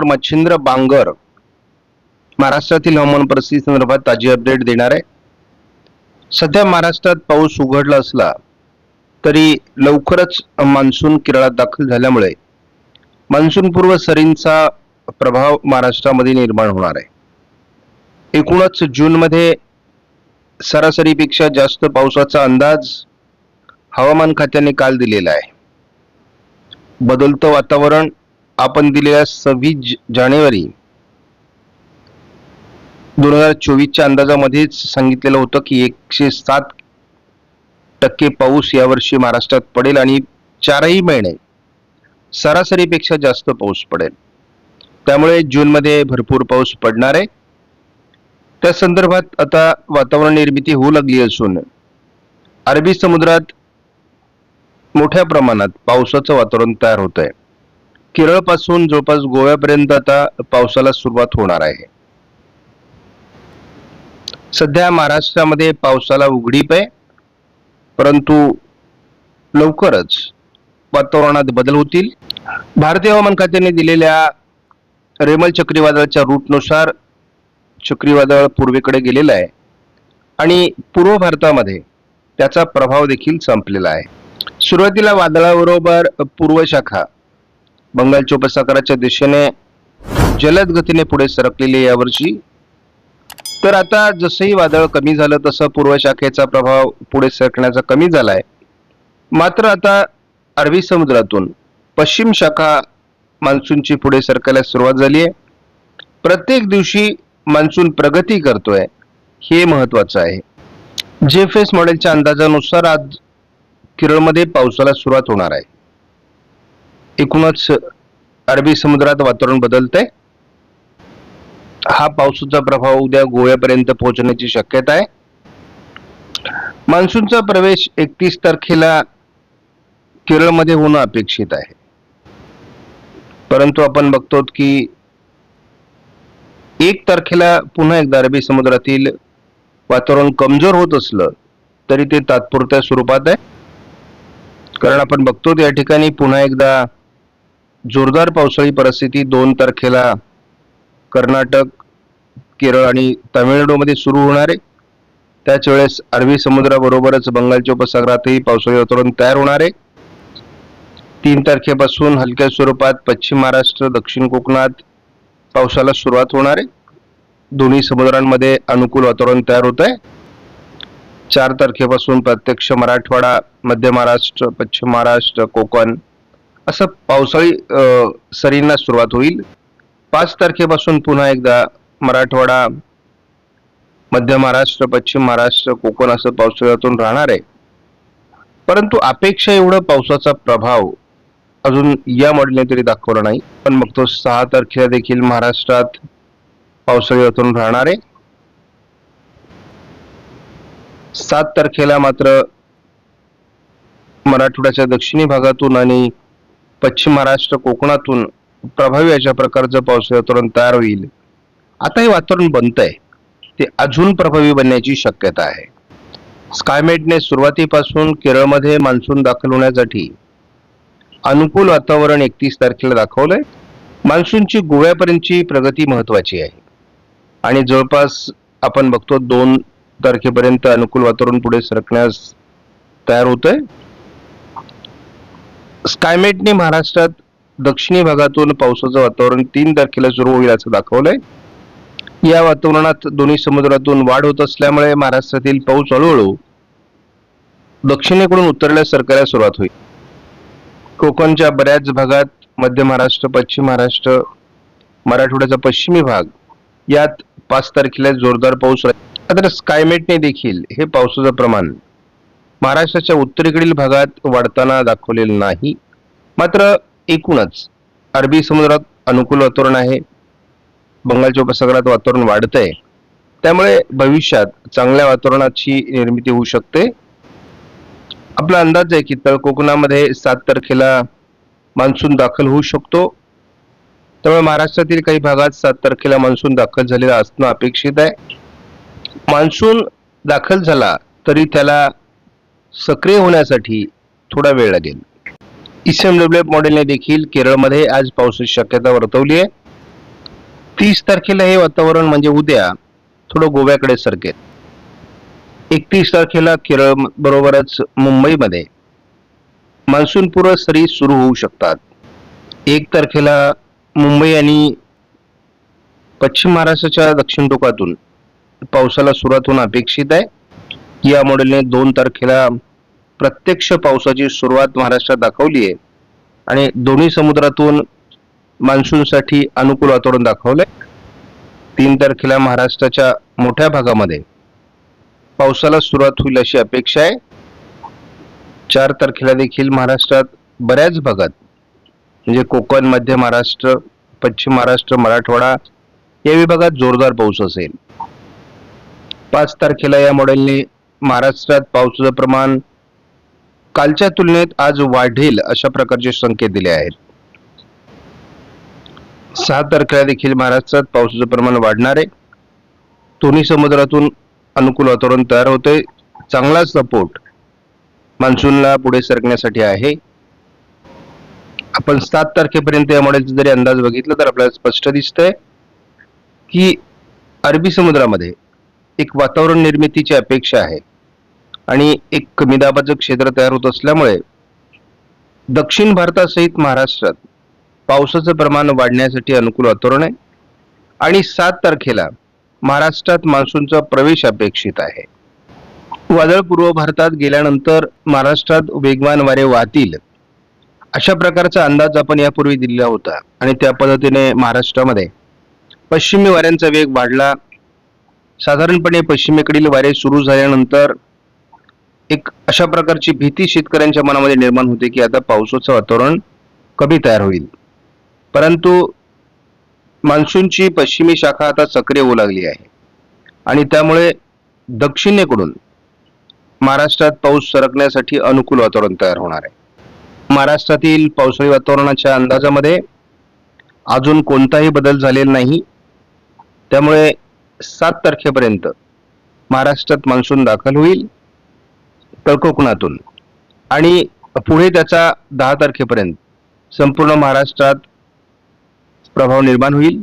Doctor Machhindra Bangar महाराष्ट्रातील हवामान परिस्थिती संदर्भात ताजी अपडेट देणार आहे. सध्या महाराष्ट्रात पाऊस उघडला असला तरी लवकरच मान्सून केरळात दाखल झाल्यामुळे मान्सून पूर्व सरींचा प्रभाव महाराष्ट्रामध्ये निर्माण होणार आहे. एकूणच जूनमध्ये सरासरीपेक्षा जास्त पावसाचा अंदाज हवामान खात्याने काल दिलेला आहे. बदलतं वातावरण आपण दिलेल्या सव्वीस जानेवारी दोन हजार चोवीसच्या अंदाजामध्येच सांगितलेलं होतं की एकशे सात टक्के पाऊस यावर्षी महाराष्ट्रात पडेल आणि चारही महिने सरासरीपेक्षा जास्त पाऊस पडेल. त्यामुळे जूनमध्ये भरपूर पाऊस पडणार आहे. त्या संदर्भात आता वातावरण निर्मिती होऊ लागली असून अरबी समुद्रात मोठ्या प्रमाणात पावसाचं वातावरण तयार होत आहे केरळपासून जवळपास गोव्यापर्यंत आता पावसाला सुरुवात होणार आहे. सध्या महाराष्ट्रामध्ये पावसाला उघडीप आहे. परंतु लवकरच वातावरणात बदल होतील. भारतीय हवामान खात्याने दिलेल्या रेमल चक्रीवादळाच्या रूटनुसार चक्रीवादळ पूर्वेकडे गेलेलं आहे. आणि पूर्व भारतामध्ये त्याचा प्रभाव देखील संपलेला आहे. सुरुवातीला वादळाबरोबर पूर्व शाखा बंगालच्या उपसागराच्या दिशेने जलद गतीने पुढे सरकलेली यावर्षी. तर आता जसंही वादळ कमी झालं तसं पूर्व शाखेचा प्रभाव पुढे सरकण्याचा कमी झालाय. मात्र आता अरबी समुद्रातून पश्चिम शाखा मान्सूनची पुढे सरकायला सुरुवात झाली आहे प्रत्येक दिवशी मान्सून प्रगती करतोय हे महत्वाचं आहे. जेफेस मॉडेलच्या अंदाजानुसार आज केरळमध्ये पावसाला सुरुवात होणार आहे. एकूणच अरबी समुद्रात वातावरण बदलतंय. हा पावसाचा प्रभाव उद्या गोव्यापर्यंत पोहोचण्याची शक्यता आहे. मान्सूनचा प्रवेश एकतीस तारखेला केरळमध्ये होणं अपेक्षित आहे. परंतु आपण बघतो की एक तारखेला पुन्हा एकदा अरबी समुद्रातील वातावरण कमजोर होत असलं तरी ते तात्पुरत्या स्वरूपात आहे. कारण आपण बघतो या ठिकाणी पुन्हा एकदा जोरदार पावसाळी परिस्थिती दोन तारखेला कर्नाटक केरळ आणि तामिळनाडूमध्ये सुरू होणार आहे. त्याच वेळेस अरबी समुद्राबरोबरच बंगालच्या उपसागरातही पावसाळी वातावरण तयार होणार आहे. तीन तारखेपासून हलक्या स्वरूपात पश्चिम महाराष्ट्र दक्षिण कोकणात पावसाला सुरुवात होणार आहे. दोन्ही समुद्रांमध्ये अनुकूल वातावरण तयार होत आहे. चार तारखेपासून प्रत्यक्ष मराठवाडा मध्य महाराष्ट्र पश्चिम महाराष्ट्र कोकण असं पावसाळी सरींना सुरुवात होईल. पाच तारखेपासून पुन्हा एकदा मराठवाडा मध्य महाराष्ट्र पश्चिम महाराष्ट्र कोकण असं पावसाळ्यातून राहणार आहे. परंतु अपेक्षा एवढं पावसाचा प्रभाव अजून या मॉडेलने तरी दाखवला नाही. पण मग तो सहा तारखेला देखील महाराष्ट्रात पावसाळ्यातून राहणार आहे. सात तारखेला मात्र मराठवाड्याच्या दक्षिणी भागातून आणि पश्चिम महाराष्ट्र कोकणातून प्रभावी अशा प्रकारचं पावसाळी वातावरण तयार होईल. आता हे वातावरण बनतंय. ते अजून प्रभावी बनण्याची शक्यता आहे. स्कायमेटने सुरुवातीपासून केरळमध्ये मान्सून दाखल होण्यासाठी अनुकूल वातावरण एकतीस तारखेला दाखवलंय. मान्सूनची गोव्यापर्यंतची प्रगती महत्वाची आहे. आणि जवळपास आपण बघतो दोन तारखेपर्यंत अनुकूल वातावरण पुढे सरकण्यास तयार होतंय. स्कायमेटने महाराष्ट्रात दक्षिणी भागातून पावसाचं वातावरण तीन तारखेला सुरू होईल असं दाखवलंय. या वातावरणात दोन्ही समुद्रातून वाढ होत असल्यामुळे महाराष्ट्रातील पाऊस हळूहळू दक्षिणेकडून उत्तरेला सरकारला सुरुवात होईल. कोकणच्या बऱ्याच भागात मध्य महाराष्ट्र पश्चिम महाराष्ट्र मराठवाड्याचा पश्चिमी भाग यात पाच तारखेला जोरदार पाऊस राहील. तर स्कायमेटने देखील हे पावसाचं प्रमाण महाराष्ट्राच्या उत्तरेकडील भागात वाढताना दाखवलेलं नाही. मात्र एकूणच अरबी समुद्रात अनुकूल वातावरण आहे. बंगालच्या उपसागरात वातावरण वाढत आहे त्यामुळे भविष्यात चांगल्या वातावरणाची निर्मिती होऊ शकते. आपला अंदाज आहे की तळ कोकणामध्ये सात तारखेला मान्सून दाखल होऊ शकतो. त्यामुळे महाराष्ट्रातील काही भागात सात तारखेला मान्सून दाखल झालेला असणं अपेक्षित आहे. मान्सून दाखल झाला तरी त्याला सक्रिय होण्यासाठी थोडा वेळ लागेल. ईसीएमडब्ल्यू मॉडेलने देखील केरळमध्ये आज पावसाची शक्यता वर्तवली आहे. तीस तारखेला हे वातावरण म्हणजे उद्या थोडं गोव्याकडे सरकेल. एकतीस तारखेला केरळ बरोबरच मुंबईमध्ये मान्सूनपूर्व सरी सुरू होऊ शकतात. एक तारखेला मुंबई आणि पश्चिम महाराष्ट्राच्या दक्षिण टोकातून पावसाला सुरुवात होणं अपेक्षित आहे. या मॉडेलने दोन तारखेला प्रत्यक्ष पावसाची सुरुवात महाराष्ट्रात दाखवली आहे. आणि दोन्ही समुद्रातून मान्सूनसाठी अनुकूल वातावरण दाखवलंय. तीन तारखेला महाराष्ट्राच्या मोठ्या भागामध्ये पावसाला सुरुवात होईल अशी अपेक्षा आहे. चार तारखेला देखील महाराष्ट्रात बऱ्याच भागात म्हणजे कोकण मध्य महाराष्ट्र पश्चिम महाराष्ट्र मराठवाडा या विभागात जोरदार पाऊस असेल. पाच तारखेला या मॉडेलने महाराष्ट्रात पावसाचं प्रमाण कालच्या तुलनेत आज वाढेल अशा प्रकारचे संकेत दिले आहेत. सहा तारखेला देखील महाराष्ट्रात पावसाचं प्रमाण वाढणार आहे. दोन्ही समुद्रातून अनुकूल वातावरण तयार होते चांगला सपोर्ट मान्सूनला पुढे सरकण्यासाठी आहे. आपण सात तारखेपर्यंत या मॉडेलचा जरी अंदाज बघितला तर आपल्याला स्पष्ट दिसतंय की अरबी समुद्रामध्ये एक वातावरण निर्मितीची अपेक्षा आहे. आणि एक कमी दाबाचं क्षेत्र तयार होत असल्यामुळे दक्षिण भारतासहित महाराष्ट्रात पावसाचं प्रमाण वाढण्यासाठी अनुकूल वातावरण आहे. आणि सात तारखेला महाराष्ट्रात मान्सूनचा प्रवेश अपेक्षित आहे. वादळ पूर्व भारतात गेल्यानंतर महाराष्ट्रात वेगवान वारे वाहतील. अशा प्रकारचा अंदाज आपण यापूर्वी दिलेला होता आणि त्या पद्धतीने महाराष्ट्रामध्ये पश्चिमी वाऱ्यांचा वेग वाढला. साधारणपणे पश्चिमेकडील वारे सुरू झाल्यानंतर एक अशा प्रकारची भीती शेतकऱ्यांच्या मनामध्ये निर्माण होते की आता पावसाचं वातावरण कमी तयार होईल. परंतु मान्सूनची पश्चिमी शाखा आता सक्रिय होऊ लागली आहे. आणि त्यामुळे दक्षिणेकडून महाराष्ट्रात पाऊस सरकण्यासाठी अनुकूल वातावरण तयार होणार आहे. महाराष्ट्रातील पावसाळी वातावरणाच्या अंदाजामध्ये अजून कोणताही बदल झालेला नाही. त्यामुळे सात तारखेपर्यंत महाराष्ट्रात मान्सून दाखल होईल. तर कोकणातून आणि पुढे त्याचा दहा तारखेपर्यंत संपूर्ण महाराष्ट्रात प्रभाव निर्माण होईल.